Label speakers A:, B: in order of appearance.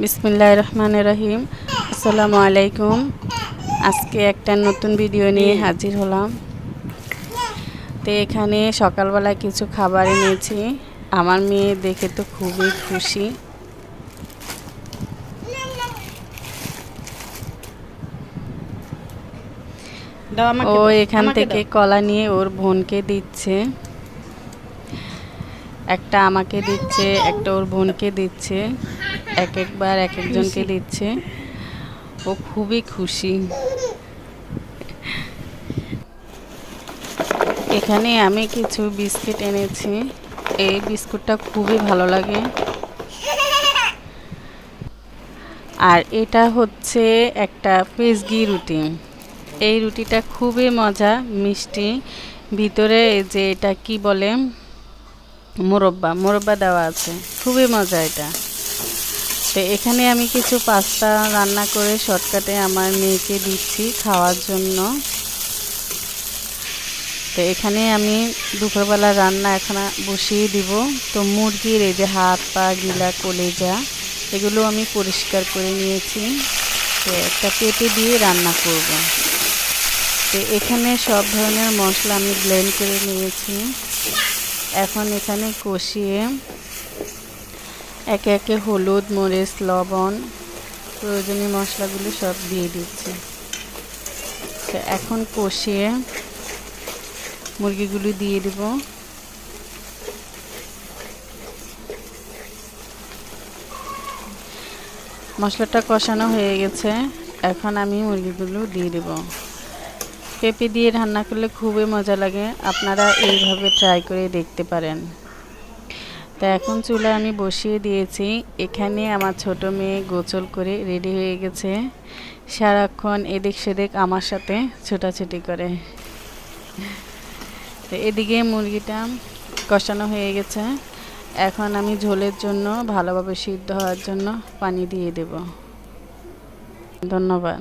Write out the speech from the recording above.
A: বিসমিল্লাহ রহমান রহিম। আসসালামু আলাইকুম। আজকে একটা নতুন ভিডিও নিয়ে হাজির হলাম। তো এখানে সকালবেলা কিছু খাবার এনেছি। আমার মেয়ে দেখে তো খুবই খুশি। ও এখান থেকে কলা নিয়ে ওর বোনকে দিচ্ছে। একটা আমাকে দিচ্ছে একটা ওর বোনকে দিচ্ছে এক একবার এক একজনকে দিচ্ছে। ও খুবই খুশি। এখানে আমি কিছু বিস্কিট এনেছি। এই বিস্কুটটা খুবই ভালো লাগে। আর এটা হচ্ছে একটা পেজগি রুটি। এই রুটিটা খুবই মজা মিষ্টি। ভিতরে যে এটা কি বলে? মোরব্বা মোরব্বা দেওয়া আছে। খুবই মজা এটা। তো এখানে আমি কিছু পাস্তা রান্না করে শর্টকাটে আমার মেয়েকে দিচ্ছি খাওয়ার জন্য। তো এখানে আমি দুপুরবেলা রান্না এখন বসিয়ে দিব। তো মুরগির এই যে হাত পা, গিলা, কলেজা, এগুলো আমি পরিষ্কার করে নিয়েছি। তো একটা পেটে দিয়ে রান্না করব। তো এখানে সব ধরনের মশলা আমি ব্লেন্ড করে নিয়েছি। এখন এখানে কষিয়ে একে একে হলুদ, মরিচ, লবণ, প্রয়োজনীয় মশলাগুলো সব দিয়ে দিচ্ছি। তো এখন কষিয়ে মুরগিগুলো দিয়ে দেব। মশলাটা কষানো হয়ে গেছে। এখন আমি মুরগিগুলো দিয়ে দেব। পেঁপে দিয়ে রান্না করলে খুবই মজা লাগে। আপনারা এইভাবে ট্রাই করে দেখতে পারেন। তো এখন চুলা আমি বসিয়ে দিয়েছি। এখানে আমার ছোট মেয়ে গোসল করে রেডি হয়ে গেছে। সারাক্ষণ এদিক সেদিক আমার সাথে ছোটাছুটি করে। তো এদিকে মুরগিটা কষানো হয়ে গেছে। এখন আমি ঝোলের জন্য ভালোভাবে সিদ্ধ হওয়ার জন্য পানি দিয়ে দেব। ধন্যবাদ।